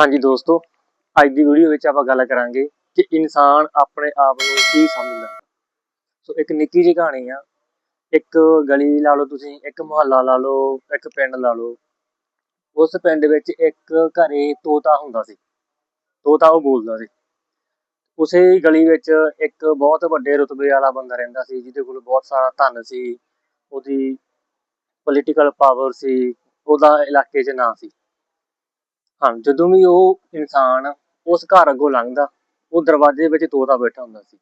ਹਾਂਜੀ ਦੋਸਤੋ, ਅੱਜ ਦੀ ਵੀਡੀਓ ਵਿੱਚ ਆਪਾਂ ਗੱਲ ਕਰਾਂਗੇ ਕਿ ਇਨਸਾਨ ਆਪਣੇ ਆਪ ਨੂੰ ਕੀ ਸਮਝਦਾ। ਸੋ ਇੱਕ ਨਿੱਕੀ ਜਿਹੀ ਕਹਾਣੀ ਆ। ਇੱਕ ਗਲੀ ਲਾ ਲਓ ਤੁਸੀਂ, ਇੱਕ ਮੁਹੱਲਾ ਲਾ ਲਓ, ਇੱਕ ਪਿੰਡ ਲਾ ਲਓ। ਉਸ ਪਿੰਡ ਵਿੱਚ ਇੱਕ ਘਰੇ ਤੋਤਾ ਹੁੰਦਾ ਸੀ। ਤੋਤਾ ਉਹ ਬੋਲਦਾ ਸੀ। ਉਸੇ ਗਲੀ ਵਿੱਚ ਇੱਕ ਬਹੁਤ ਵੱਡੇ ਰੁਤਬੇ ਵਾਲਾ ਬੰਦਾ ਰਹਿੰਦਾ ਸੀ, ਜਿਹਦੇ ਕੋਲ ਬਹੁਤ ਸਾਰਾ ਧਨ ਸੀ। ਉਹਦੀ ਪੋਲੀਟੀਕਲ ਪਾਵਰ ਸੀ। ਉਹਦਾ ਇਲਾਕੇ 'ਚ ਨਾਂ ਸੀ। ਹਾਂ, ਜਦੋਂ ਵੀ ਉਹ ਇਨਸਾਨ ਉਸ ਘਰ ਅੱਗੋਂ ਲੰਘਦਾ, ਉਹ ਦਰਵਾਜ਼ੇ ਵਿੱਚ ਤੋਤਾ ਬੈਠਾ ਹੁੰਦਾ ਸੀ।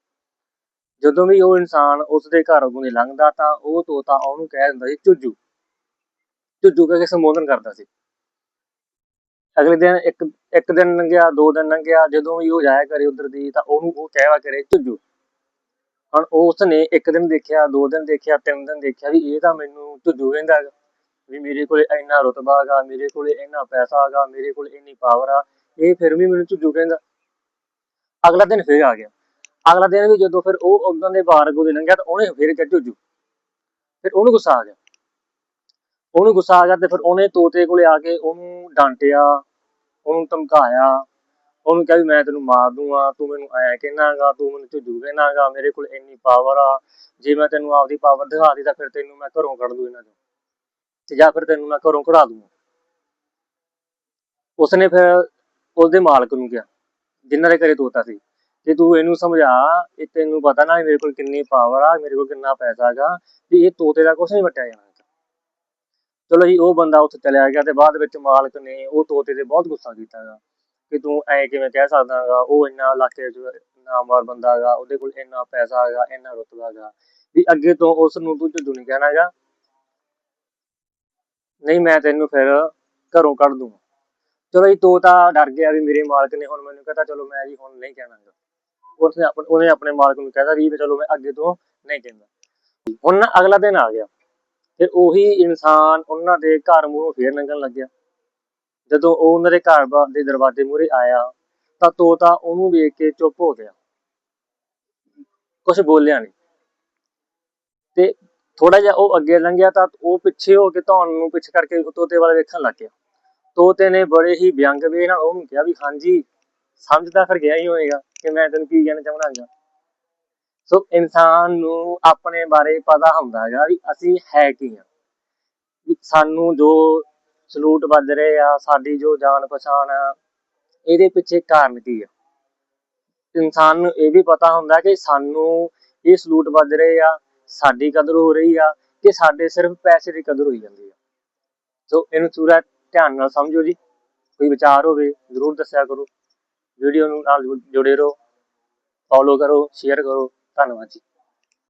ਜਦੋਂ ਵੀ ਉਹ ਇਨਸਾਨ ਉਸ ਦੇ ਘਰ ਅੱਗੋਂ ਦੀ ਲੰਘਦਾ, ਤਾਂ ਉਹ ਤੋਤਾ ਉਹਨੂੰ ਕਹਿ ਦਿੰਦਾ ਸੀ, ਝੁੱਜੂ। ਝੁੱਜੂ ਕਹਿ ਕੇ ਸੰਬੋਧਨ ਕਰਦਾ ਸੀ। ਅਗਲੇ ਦਿਨ ਇੱਕ ਇੱਕ ਦਿਨ ਲੰਘਿਆ, ਦੋ ਦਿਨ ਲੰਘਿਆ, ਜਦੋਂ ਵੀ ਉਹ ਜਾਇਆ ਕਰੇ ਉਧਰ ਦੀ, ਤਾਂ ਉਹਨੂੰ ਉਹ ਕਹਿਵਾ ਕਰੇ ਚੁੱਜੂ ਹੁਣ ਉਸ ਨੇ ਇੱਕ ਦਿਨ ਦੇਖਿਆ, ਦੋ ਦਿਨ ਦੇਖਿਆ, ਤਿੰਨ ਦਿਨ ਦੇਖਿਆ ਵੀ ਇਹ ਤਾਂ ਮੈਨੂੰ ਝੁੱਜੂ ਕਹਿੰਦਾ ਹੈਗਾ। ਵੀ ਮੇਰੇ ਕੋਲ ਇੰਨਾ ਰੁਤਬਾ ਹੈਗਾ, ਮੇਰੇ ਕੋਲ ਇੰਨਾ ਪੈਸਾ ਹੈਗਾ, ਮੇਰੇ ਕੋਲ ਇੰਨੀ ਪਾਵਰ ਆ, ਇਹ ਫਿਰ ਵੀ ਮੈਨੂੰ ਝੁੱਜੂ ਕਹਿੰਦਾ। ਅਗਲਾ ਦਿਨ ਫਿਰ ਆ ਗਿਆ। ਅਗਲਾ ਦਿਨ ਵੀ ਜਦੋਂ ਫਿਰ ਉਹ ਉਦੋਂ ਦੇ ਬਾਹਰ ਅੱਗੋਂ ਲੰਘਿਆ ਤਾਂ ਉਹਨੇ ਫਿਰ ਕਿਹਾ ਝੁੱਜੂ। ਫਿਰ ਉਹਨੂੰ ਗੁੱਸਾ ਆ ਗਿਆ। ਉਹਨੂੰ ਗੁੱਸਾ ਆ ਗਿਆ ਤੇ ਫਿਰ ਉਹਨੇ ਤੋਤੇ ਕੋਲੇ ਆ ਕੇ ਉਹਨੂੰ ਡਾਂਟਿਆ, ਉਹਨੂੰ ਧਮਕਾਇਆ। ਉਹਨੂੰ ਕਿਹਾ ਵੀ ਮੈਂ ਤੈਨੂੰ ਮਾਰ ਦੂੰਗਾ, ਤੂੰ ਮੈਨੂੰ ਐ ਕਹਿਣਾਗਾ, ਤੂੰ ਮੈਨੂੰ ਝੁੱਜੂ ਕਹਿਣਾਗਾ, ਮੇਰੇ ਕੋਲ ਇੰਨੀ ਪਾਵਰ ਆ, ਜੇ ਮੈਂ ਤੈਨੂੰ ਆਪਦੀ ਪਾਵਰ ਦਿਖਾ ਦਿੱਤੀ ਤਾਂ ਫਿਰ ਤੈਨੂੰ ਮੈਂ ਘਰੋਂ ਕੱਢ ਦੂੰ ਇਹਨਾਂ ਚੋਂ। ਤੇ ਜਾਂ ਫਿਰ ਤੈਨੂੰ ਮੈਂ ਘਰੋਂ ਕਢਾ ਦੂੰਗਾ। ਉਸਨੇ ਫਿਰ ਉਸਦੇ ਮਾਲਕ ਨੂੰ ਕਿਹਾ, ਜਿਨ੍ਹਾਂ ਦੇ ਘਰੇ ਤੋਤਾ ਸੀ ਕਿ ਤੂੰ ਇਹਨੂੰ ਸਮਝਾ, ਇਹ ਤੈਨੂੰ ਪਤਾ ਨਾ ਮੇਰੇ ਕੋਲ ਕਿੰਨੀ ਪਾਵਰ ਆ, ਮੇਰੇ ਕੋਲ ਕਿੰਨਾ ਪੈਸਾ ਹੈਗਾ, ਵੀ ਇਹ ਤੋਤੇ ਦਾ ਕੁਝ ਨਹੀਂ ਵਟਿਆ ਜਾਣਾ। ਚਲੋ ਜੀ, ਉਹ ਬੰਦਾ ਉੱਥੇ ਚਲਿਆ ਗਿਆ ਤੇ ਬਾਅਦ ਵਿੱਚ ਮਾਲਕ ਨੇ ਉਹ ਤੋਤੇ ਤੇ ਬਹੁਤ ਗੁੱਸਾ ਕੀਤਾ ਹੈਗਾ, ਕਿ ਤੂੰ ਐ ਕਿਵੇਂ ਕਹਿ ਸਕਦਾ ਹੈਗਾ, ਉਹ ਇੰਨਾ ਇਲਾਕੇ 'ਚ ਨਾਮਵਰ ਬੰਦਾ ਹੈਗਾ, ਉਹਦੇ ਕੋਲ ਇੰਨਾ ਪੈਸਾ ਹੈਗਾ, ਇੰਨਾ ਰੁਤਬਾ ਹੈਗਾ, ਵੀ ਅੱਗੇ ਤੋਂ ਉਸ ਨੂੰ ਤੂੰ ਝੁੱਡੂ ਨਹੀਂ ਕਹਿਣਾ ਹੈਗਾ। ਨਹੀਂ, ਮੈਂ ਤੈਨੂੰ ਫਿਰ ਘਰੋਂ ਕੱਢ ਦੂੰਗਾ। ਚਲੋ ਜੀ ਤੋਤਾ ਡਰ ਗਿਆ ਵੀ ਮੇਰੇ ਮਾਲਕ ਨੇ ਹੁਣ ਮੈਨੂੰ ਕਹਤਾ, ਚਲੋ ਮੈਂ ਜੀ ਹੁਣ ਨਹੀਂ ਕਹਿਣਾਗਾ ਉਸਨੇ ਆਪਣੇ, ਉਹਨੇ ਆਪਣੇ ਮਾਲਕ ਨੂੰ ਕਹਿਤਾ ਵੀ ਚਲੋ ਮੈਂ ਅੱਗੇ ਤੋਂ ਨਹੀਂ ਕਹਿੰਦਾ। ਹੁਣ ਨਾ ਅਗਲਾ ਦਿਨ ਆ ਗਿਆ। ਫਿਰ ਉਹੀ ਇਨਸਾਨ ਉਹਨਾਂ ਦੇ ਘਰ ਮੂਹਰੋਂ ਫੇਰ ਲੰਘਣ ਲੱਗਿਆ। ਜਦੋਂ ਉਹ ਉਹਨਾਂ ਦੇ ਘਰ ਦੇ ਦਰਵਾਜ਼ੇ ਮੂਹਰੇ ਆਇਆ, ਤਾਂ ਤੋਤਾ ਉਹਨੂੰ ਵੇਖ ਕੇ ਚੁੱਪ ਹੋ ਗਿਆ। ਕੁਝ ਬੋਲਿਆ ਨਹੀਂ। ਤੇ ਥੋੜਾ ਜਿਹਾ ਉਹ ਅੱਗੇ ਲੰਘਿਆ ਤਾਂ ਉਹ ਪਿੱਛੇ ਹੋ ਕੇ ਧੌਣ ਨੂੰ ਪਿੱਛੇ ਕਰਕੇ ਤੋਤੇ ਵਾਲੇ ਵੇਖਣ ਲੱਗ ਗਿਆ। ਤੋਤੇ ਨੇ ਬੜੇ ਹੀ ਵਿਅੰਗ ਵੇ ਨਾਲ ਉਹਨੂੰ ਕਿਹਾ ਵੀ ਹਾਂਜੀ ਸਮਝਦਾ ਫਿਰ ਗਿਆ ਹੀ ਹੋਏਗਾ ਕਿ ਮੈਂ ਤੈਨੂੰ ਕੀ ਕਹਿਣਾ ਚਾਹੁੰਦਾ। ਹਾਂ ਸੋ ਇਨਸਾਨ ਨੂੰ ਆਪਣੇ ਬਾਰੇ ਪਤਾ ਹੁੰਦਾ ਹੈਗਾ ਵੀ ਅਸੀਂ ਹੈ ਕੀ ਆ। ਵੀ ਸਾਨੂੰ ਜੋ ਸਲੂਟ ਵੱਜ ਰਹੇ ਆ, ਸਾਡੀ ਜੋ ਜਾਣ ਪਛਾਣ ਆ, ਇਹਦੇ ਪਿੱਛੇ ਕਾਰਨ ਕੀ ਆ? ਇਨਸਾਨ ਨੂੰ ਇਹ ਵੀ ਪਤਾ ਹੁੰਦਾ ਕਿ ਸਾਨੂੰ ਇਹ ਸਲੂਟ ਵੱਜ ਰਹੇ ਆ ਸਾਡੀ ਕਦਰ ਹੋ ਰਹੀ ਆ ਕਿ ਸਾਡੇ ਸਿਰਫ ਪੈਸੇ ਦੀ ਕਦਰ ਹੋਈ ਜਾਂਦੀ ਆ। ਸੋ ਇਹਨੂੰ ਪੂਰਾ ਧਿਆਨ ਨਾਲ ਸਮਝੋ ਜੀ। ਕੋਈ ਵਿਚਾਰ ਹੋਵੇ, ਜ਼ਰੂਰ ਦੱਸਿਆ ਕਰੋ। ਵੀਡੀਓ ਨੂੰ ਨਾਲ ਜੁੜੇ ਰਹੋ। ਫੋਲੋ ਕਰੋ, ਸ਼ੇਅਰ ਕਰੋ। ਧੰਨਵਾਦ ਜੀ।